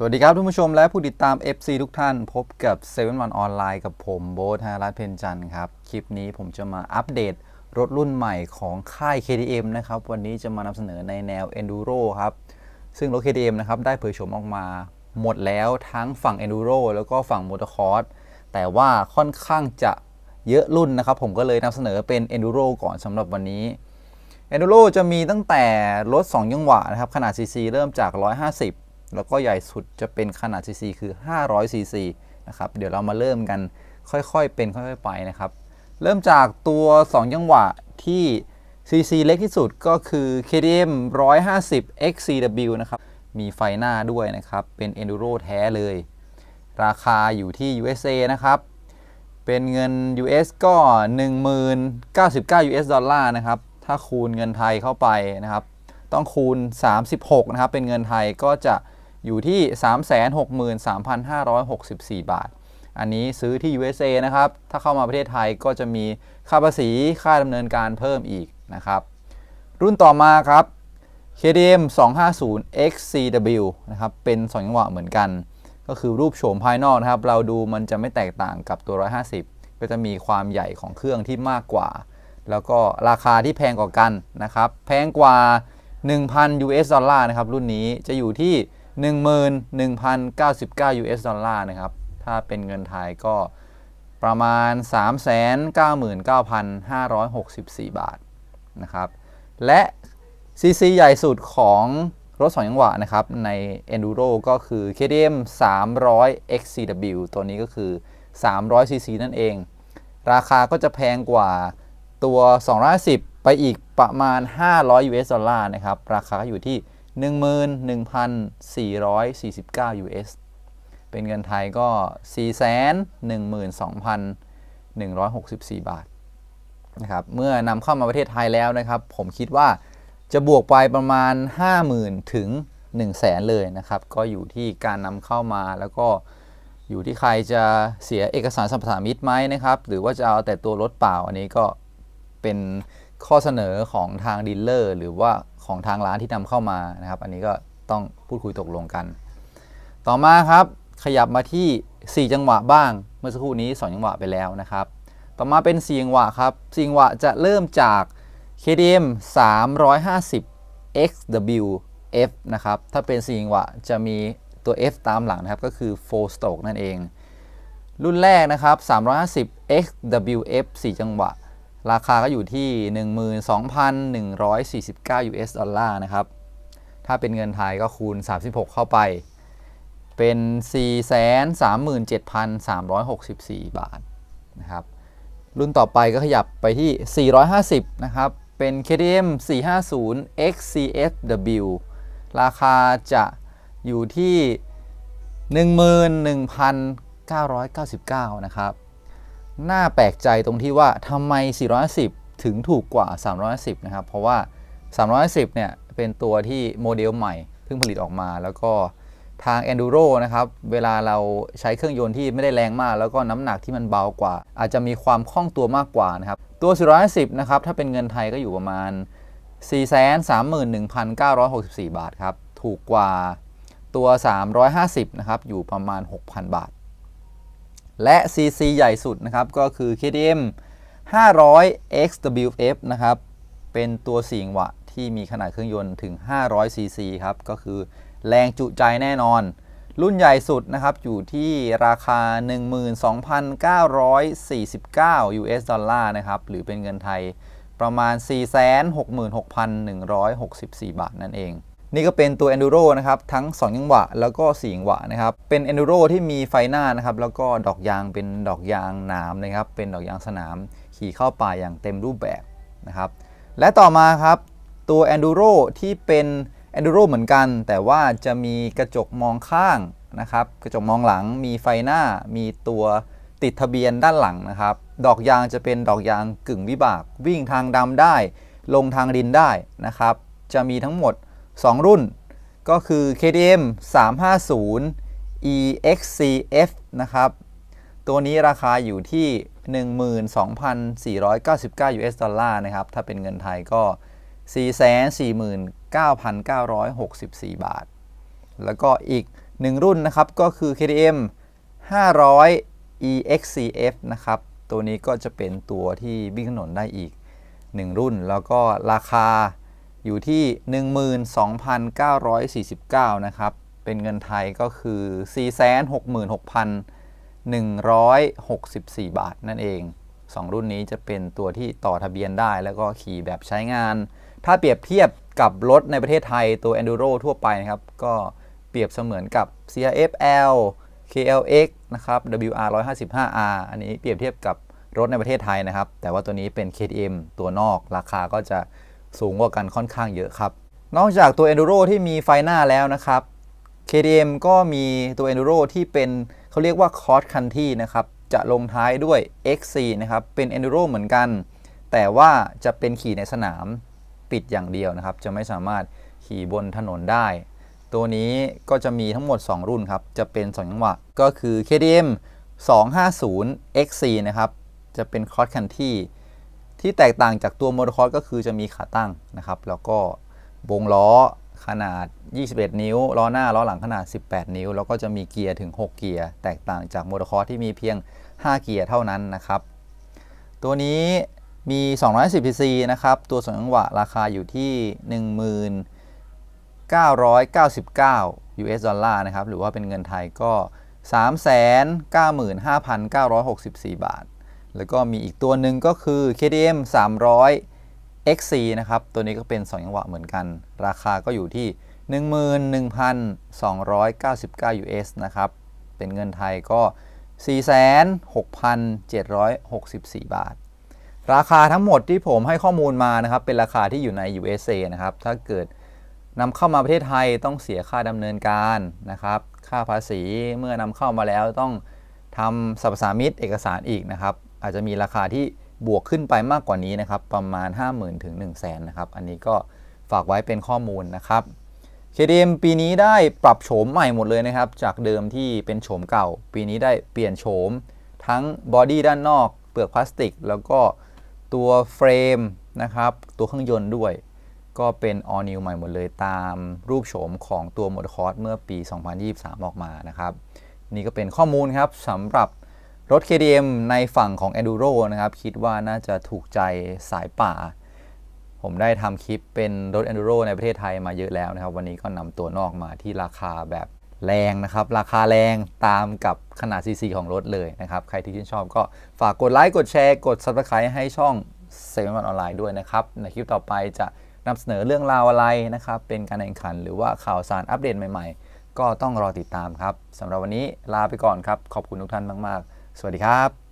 สวัสดีครับทุกผู้ชมและผู้ติดตาม FC ทุกท่าน พบกับ7 One ออนไลน์กับผมโบ๊ทฮารัตเพนจันครับ คลิปนี้ผมจะมาอัปเดตรถรุ่นใหม่ของค่าย KTM นะครับ วันนี้จะมานำเสนอในแนว Enduro ครับ ซึ่งรถ KTM นะครับได้เผยโฉมออกมาหมดแล้วทั้งฝั่ง Enduro แล้วก็ฝั่ง Motocross แต่ว่าค่อนข้างจะเยอะรุ่นนะครับ ผมก็เลยนำเสนอเป็น Enduro ก่อนสำหรับวันนี้ Enduro จะมีตั้งแต่รถ 2 ยังหวะนะครับขนาด CC เริ่มจาก 150 แล้วก็ใหญ่สุดจะเป็นขนาด CC คือ 500 CC นะครับ เดี๋ยวเรามาเริ่มกันค่อยๆ เป็นค่อยๆ ไปนะครับ เริ่มจากตัว2ยังหวะที่ CC เล็กที่สุดก็คือ KTM 150 XCW นะครับ มีไฟหน้าด้วยนะครับ เป็น Enduro แท้เลย ราคาอยู่ที่ USA นะครับ เป็นเงิน US ก็1099 US ดอลลาร์นะครับ ถ้าคูณเงินไทยเข้าไปนะครับต้องคูณ 36 นะครับ เป็นเงินไทยก็จะ อยู่ที่ 363,564 บาท อันนี้ซื้อที่ USA นะครับ ถ้าเข้ามาประเทศไทยก็จะมีค่าภาษีค่าดำเนินการเพิ่มอีกนะครับ รุ่นต่อมาครับ KTM 250 XCW นะครับ เป็น2จังหวะเหมือนกัน ก็คือรูปโฉมภายนอกนะครับ เราดูมันจะไม่แตกต่างกับตัว 150 ก็จะมีความใหญ่ของเครื่องที่มากกว่า แล้วก็ราคาที่แพงกว่ากันนะครับ แพงกว่า 1,000 US ดอลลาร์นะครับ รุ่นนี้จะอยู่ที่ 11,099 US ดอลลาร์นะครับ ถ้าเป็นเงินไทยก็ประมาณ 399,564 บาทนะครับ และ CC ใหญ่สุดของรถ 2 จังหวะนะครับ ใน Enduro ก็คือ KTM 300 XCW ตัวนี้ก็คือ 300 CC นั่นเอง ราคาก็จะแพงกว่าตัว 210 ไปอีกประมาณ 500 US ดอลลาร์นะครับ ราคาอยู่ที่ 11,449 US เป็นเงินไทยก็ 412,164 บาทนะครับ เมื่อนำเข้ามาประเทศไทยแล้วนะครับ ผมคิดว่าจะบวกไปประมาณ 50,000 ถึง 1 0 0 0 0แสนเลยนะครับ ก็อยู่ที่การนำเข้ามาแล้วก็อยู่ที่ใครจะเสียเอกสารสัมปทานมิตรไหมนะครับ หรือว่าจะเอาแต่ตัวรถเปล่า อันนี้ก็เป็นข้อเสนอของทางดีลเลอร์ หรือว่า ของทางร้านที่นำเข้ามานะครับ อันนี้ก็ต้องพูดคุยตกลงกัน ต่อมาครับขยับมาที่ 4 จังหวะบ้าง เมื่อสักครู่นี้2จังหวะไปแล้วนะครับ ต่อมาเป็น 4 จังหวะครับ4จังหวะจะเริ่มจาก KTM 350 XWF นะครับ ถ้าเป็น4จังหวะจะมีตัว F ตามหลังนะครับ ก็คือ 4 stroke นั่นเอง รุ่นแรกนะครับ 350 XWF 4 จังหวะ ราคาก็อยู่ที่ 12,149 US ดอลลาร์นะครับ ถ้าเป็นเงินไทยก็คูณ 36 เข้าไป เป็น 437,364 บาทนะครับ รุ่นต่อไปก็ขยับไปที่ 450 นะครับ เป็น KTM 450 XCSW ราคาจะอยู่ที่ 11,999 นะครับ น่าแปลกใจตรงที่ว่าทำไม 410 ถึงถูกกว่า 310 นะครับ เพราะว่า 310 เนี่ย เป็นตัวที่โมเดลใหม่เพิ่งผลิตออกมา แล้วก็ทาง Enduro นะครับ เวลาเราใช้เครื่องยนต์ที่ไม่ได้แรงมาก แล้วก็น้ำหนักที่มันเบากว่า อาจจะมีความคล่องตัวมากกว่านะครับ ตัว 410 นะครับ ถ้าเป็นเงินไทยก็อยู่ประมาณ 431,964 บาทครับ ถูกกว่าตัว 350 นะครับ อยู่ประมาณ 6,000 บาท และ CC ใหญ่สุดนะครับก็คือ KTM 500 XWF นะครับ เป็นตัว4จังหวะที่มีขนาดเครื่องยนต์ถึง 500 CC ครับ ก็คือแรงจุใจแน่นอน รุ่นใหญ่สุดนะครับ อยู่ที่ราคา 12,949 US ดอลลาร์นะครับ หรือเป็นเงินไทยประมาณ 466,164 บาทนั่นเอง นี่ก็เป็นตัว Enduro นะครับทั้ง2จังหวะแล้วก็4จังหวะนะครับเป็น Enduro ที่มีไฟหน้านะครับแล้วก็ดอกยางเป็นดอกยางหนามนะครับเป็นดอกยางสนาม ขี่เข้าป่าอย่างเต็มรูปแบบนะครับและต่อมาครับตัว Enduro ที่เป็น Enduro เหมือนกัน แต่ว่าจะมีกระจกมองข้างนะครับกระจกมองหลังมีไฟหน้ามีตัวติดทะเบียนด้านหลังนะครับ ดอกยางจะเป็นดอกยางกึ่งวิบาก วิ่งทางดำได้ ลงทางดินได้นะครับ จะมีทั้งหมด 2 รุ่น ก็คือ KTM 350 EXCF นะครับ ตัวนี้ราคาอยู่ที่ 12,499 US ดอลลาร์นะครับ ถ้าเป็นเงินไทยก็ 449,964 บาท แล้วก็อีก 1 รุ่นนะครับ ก็คือ KTM 500 EXCF นะครับ ตัวนี้ก็จะเป็นตัวที่วิ่งถนนได้อีก 1 รุ่น แล้วก็ราคา อยู่ที่ 12,949 นะครับ เป็นเงินไทยก็คือ 466,164 บาทนั่นเอง 2 รุ่นนี้จะเป็นตัวที่ต่อทะเบียนได้แล้วก็ขี่แบบใช้งาน ถ้าเปรียบเทียบกับรถในประเทศไทยตัว Enduro ทั่วไปนะครับ ก็เปรียบเสมือนกับ CRF-L KLX นะครับ WR 155R อันนี้เปรียบเทียบกับรถในประเทศไทยนะครับ แต่ว่าตัวนี้เป็น KTM ตัวนอก ราคาก็จะ สูงกว่ากันค่อนข้างเยอะครับ นอกจากตัว Enduro ที่มีไฟหน้าแล้วนะครับ KTM ก็มีตัว Enduro ที่เป็นเขาเรียกว่า Cross Country นะครับ จะลงท้ายด้วย XC นะครับ เป็น Enduro เหมือนกัน แต่ว่าจะเป็นขี่ในสนามปิดอย่างเดียวนะครับ จะไม่สามารถขี่บนถนนได้ ตัวนี้ก็จะมีทั้งหมด 2 รุ่นครับ จะเป็น2จังหวะ ก็คือ KTM 250 XC นะครับ จะเป็น Cross Country ที่แตกต่างจากตัว Motocross ก็คือจะมีขาตั้งนะครับ แล้วก็วงล้อขนาด 21 นิ้ว ล้อหน้า ล้อหลังขนาด 18 นิ้ว แล้วก็จะมีเกียร์ถึง 6 เกียร์ แตกต่างจาก Motocross ที่มีเพียง 5 เกียร์เท่านั้นนะครับ ตัวนี้มี 210 cc นะครับ ตัวสองจังหวะราคาอยู่ที่ 1999 US ดอลลาร์นะครับ หรือว่าเป็นเงินไทยก็ 395,964 บาท แล้วก็มีอีกตัวหนึ่งก็คือ KTM 300 XC นะครับ ตัวนี้ก็เป็น 2 จังหวะเหมือนกัน ราคาก็อยู่ที่ 11,299 US นะครับ เป็นเงินไทยก็ 46,764 บาท ราคาทั้งหมดที่ผมให้ข้อมูลมานะครับ เป็นราคาที่อยู่ใน USA นะครับ ถ้าเกิดนำเข้ามาประเทศไทยต้องเสียค่าดำเนินการนะครับ ค่าภาษีเมื่อนำเข้ามาแล้วต้องทำสรรพสามิตเอกสารอีกนะครับ อาจจะมีราคาที่บวกขึ้นไปมากกว่านี้นะครับ ประมาณ 50,000ถึง1 0 0 0 0แสนนะครับ อันนี้ก็ฝากไว้เป็นข้อมูลนะครับ KTM ปีนี้ได้ปรับโฉมใหม่หมดเลยนะครับ จากเดิมที่เป็นโฉมเก่า ปีนี้ได้เปลี่ยนโฉม ทั้งบอดี้ด้านนอก เปลือกพลาสติก แล้วก็ตัวเฟรมนะครับ ตัวเครื่องยนต์ด้วย ก็เป็น all new ใหม่หมดเลยตามรูปโฉมของตัว m o t o c r o s s เมื่อปี 2023 ออกมานะครับ นี่ก็เป็นข้อมูลครับสำหรับ รถ KTM ในฝั่งของ Enduro นะครับ คิดว่าน่าจะถูกใจสายป่า ผมได้ทำคลิปเป็นรถ Enduro ในประเทศไทยมาเยอะแล้วนะครับ วันนี้ก็นำตัวนอกมาที่ราคาแบบแรงนะครับ ราคาแรงตามกับขนาด CC ของรถเลยนะครับ ใครที่ชื่นชอบก็ฝากกดไลค์กดแชร์กด Subscribe ให้ช่องเซเว่นวันออนไลน์ด้วยนะครับ ในคลิปต่อไปจะนำเสนอเรื่องราวอะไรนะครับ เป็นการแข่งขันหรือว่าข่าวสารอัปเดตใหม่ ๆ ก็ต้องรอติดตามครับสำหรับวันนี้ลาไปก่อนครับ ขอบคุณทุกท่านมาก ๆ สวัสดีครับ